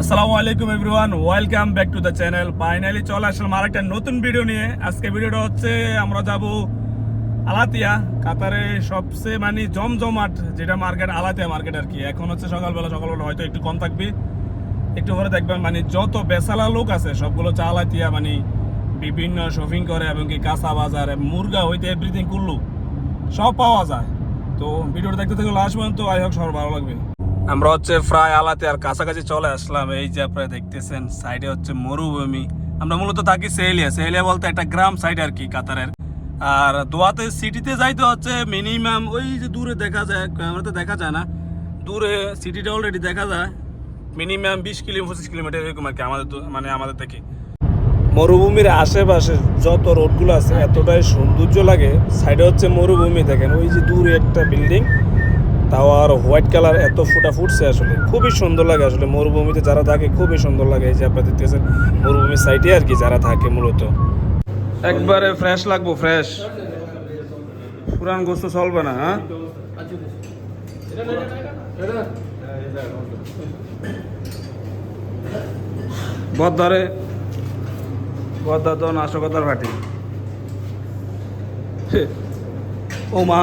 আসসালামু আলাইকুম everyone, welcome back to the channel. Finally চলে আসলাম আরেকটা নতুন ভিডিও নিয়ে। আজকে ভিডিওটা হচ্ছে, আমরা যাব আলাতিয়া, কাতারে সবচেয়ে মানে জমজমাট যেটা মার্কেট আলাতিয়া মার্কেট আর কি। এখন হচ্ছে সকালবেলা সকালবেলা হয়তো একটু কম থাকবে। একটু পরে দেখবেন মানে যত বেসালা লোক আছে, সবগুলো হচ্ছে আলাতিয়া মানে বিভিন্ন শপিং করে এবং কি কাঁচা বাজার, মুরগা হইতে এভরিথিং কুল্লু, সব পাওয়া যায়। তো ভিডিওটা দেখতে থাকলে লাস্ট তো আই হোক, সবার ভালো লাগবে। আমরা হচ্ছে প্রায় আলাতে আর কাছাকাছি চলে আসলাম। এই যে আপনারা দেখতেছেন সাইডে হচ্ছে মরুভূমি। আমরা মূলত থাকি সেহেলিয়া। সেহেলিয়া বলতে একটা গ্রাম সাইড আর কি, কাতারের। আর দোয়াতে সিটিতে যাইতে হচ্ছে মিনিমাম ওই যে দূরে দেখা যায় ক্যামেরাতে দেখা যায় না। দূরে সিটিটা অলরেডি দেখা যায়। মিনিমাম বিশ কিলোমিটার পঁচিশ কিলোমিটার এরকম আর কি আমাদের মানে আমাদের থেকে। মরুভূমির আশেপাশে যত রোডগুলো আছে, এতটাই সৌন্দর্য লাগে। সাইডে হচ্ছে মরুভূমি, দেখেন, ওই যে দূরে একটা বিল্ডিং তাও আর হোয়াইট কালার এত ফুটা ফুটছে আসলে। খুবই সুন্দর লাগে আসলে। মরুভূমিতে যারা থাকে খুবই সুন্দর লাগে। এই যে আপনারা দেখতেছেন মরুভূমির সাইডে আর কি যারা থাকে মূলত। একবারে ফ্রেশ লাগবো ফ্রেশ পুরান গোস্ত চলবে না হ্যাঁ? বদারে বদা তো নাশকতার ভাটি ও মা।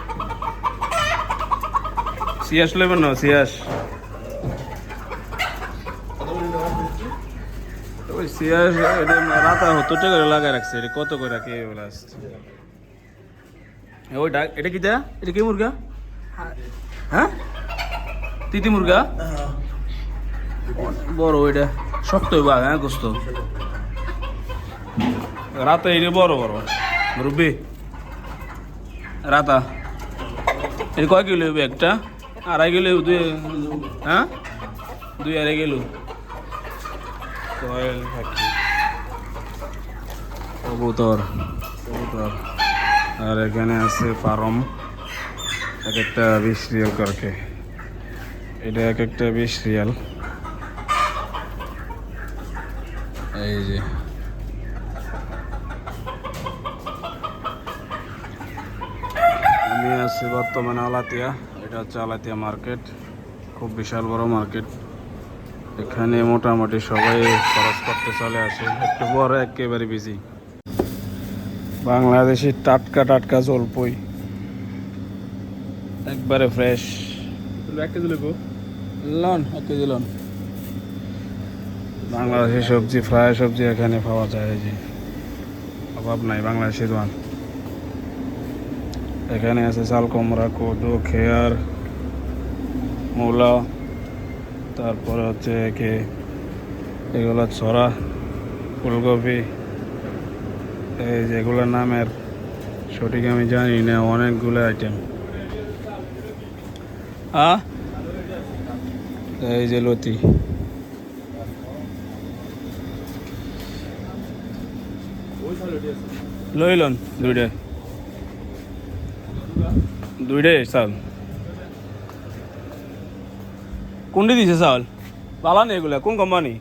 সিয়াস নেবেন না, সিয়াস। রাতা করে লাগাই এটা কত করে বলে আসছে এটা এটা কি মুরগা? হ্যাঁ? তিতি মুরগা? বড় ওইটা, শক্ত হইবা হ্যাঁ গোস্ত। বড় বড়। রুবি রাতা। এটা কয় কিলো একটা? আড়াই কিলো দুই হ্যাঁ? দুই আড়াই কিলো কবুতর কবুতর। আর এখানে আছে ফার্ম। এক একটা বিশ রিয়াল করকে এটা এক একটা বিশ রিয়াল। এই যে। আমি আছি বর্তমানে আলাতিয়া। এটা হচ্ছে আলাতিয়া মার্কেট। খুব বিশাল বড় মার্কেট। এখানে মোটামুটি সবাই খরচ করতে চলে আসে। একটু বড় একেবারে বিজি বাংলাদেশি টাটকা টাটকা জলপই। একবারে ফ্রেশ লন এক কেজি লন। বাংলাদেশি সবজি ফ্রাই সবজি এখানে পাওয়া যায় যে। অভাব নাই বাংলাদেশি দোয়ান এখানে আছে চাল কুমড়া কদু খেয়ার মূলা, তারপরে হচ্ছে কি, এগুলো ছড়া, ফুলকপি, এই যেগুলোর নামের সঠিক আমি জানি না, অনেকগুলো আইটেম এই যে লতি। লইলন দুইটা। দুইটাই চাল। কোনটি দিছে চাউল পালা নি এগুলা, কোন কোম্পানি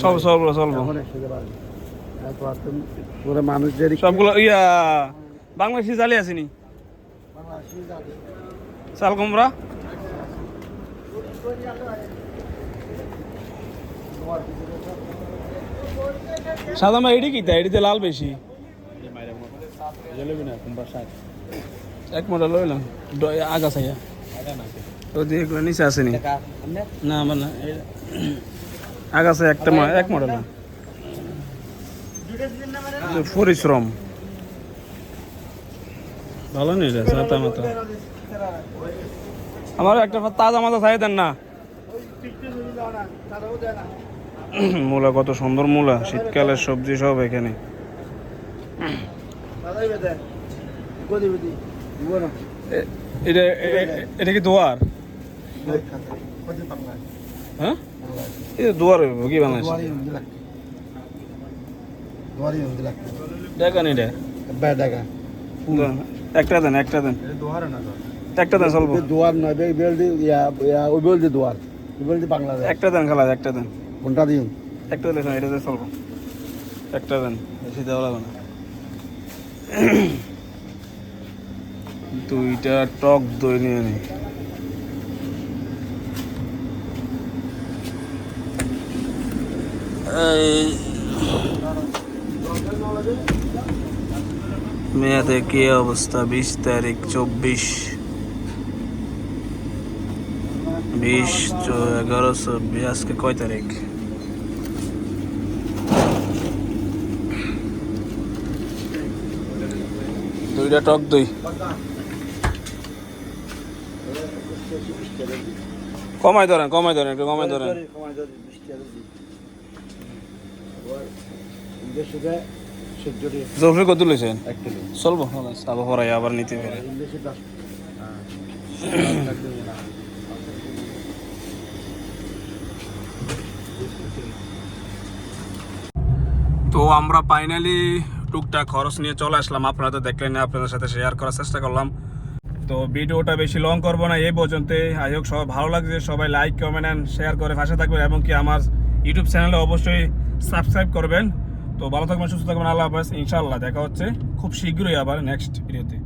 সব ওরা মানুষদের সবগুলো, ইয়া, বাংলাদেশি চালি আসেনি চাল কুমড়া? সাদা মা এডি কিতা? এডিতে লাল বেশি। এক মডেল লইলাম আগা চাইয়া তো দিয়ে নিচে আসেনি না? আমার না। আগাছে একটা এক মডেল না পরিশ্রম। ভালো নেই রে সাতা মাতা আমার একটা তাজা মাথা চাই দেন না। মূলা কত সুন্দর মূলা শীতকালের সবজি সব এখানে। এটা এটা কি দোয়ার? হ্যাঁ? এটা দোয়ার কি বাংলাদেশ দেখা নেই একটা দেন একটা দেন। একটা দেন চলবো। দুয়ার নয় বাংলাদেশ। একটা দেন খালা একটা দেন। কোনটা দিন একটা দিলে এটা দিয়ে চলবো। একটা দেন, বেশি দেওয়া লাগবে না। দুইটা টক দই নিয়ে নি। মেয়াদে কি অবস্থা? বিশ তারিখ, চব্বিশ। বিশ, চো- এগারো, চব্বিশ। আজকে কয় তারিখ? দুইটা টক দই। কমাই ধরেন কমাই ধরেন, একটু কমাই ধরেন। জলফি কত লইছেন চলবো। আবার পরে আবার নিতে পারে তো আমরা ফাইনালি টুকটাক খরচ নিয়ে চলে আসলাম। আপনারা তো দেখলেন না, আপনাদের সাথে শেয়ার করার চেষ্টা করলাম। তো ভিডিওটা বেশি লং করব না এই পর্যন্ত আই হোক সবাই ভালো লাগছে সবাই লাইক কমেন্ট অ্যান্ড শেয়ার করে পাশে থাকবেন এবং কি আমার ইউটিউব চ্যানেলে অবশ্যই সাবস্ক্রাইব করবেন। তো ভালো থাকবেন সুস্থ থাকবেন আল্লাহ হাফেজ। ইনশাল্লাহ দেখা হচ্ছে খুব শীঘ্রই আবার নেক্সট ভিডিওতে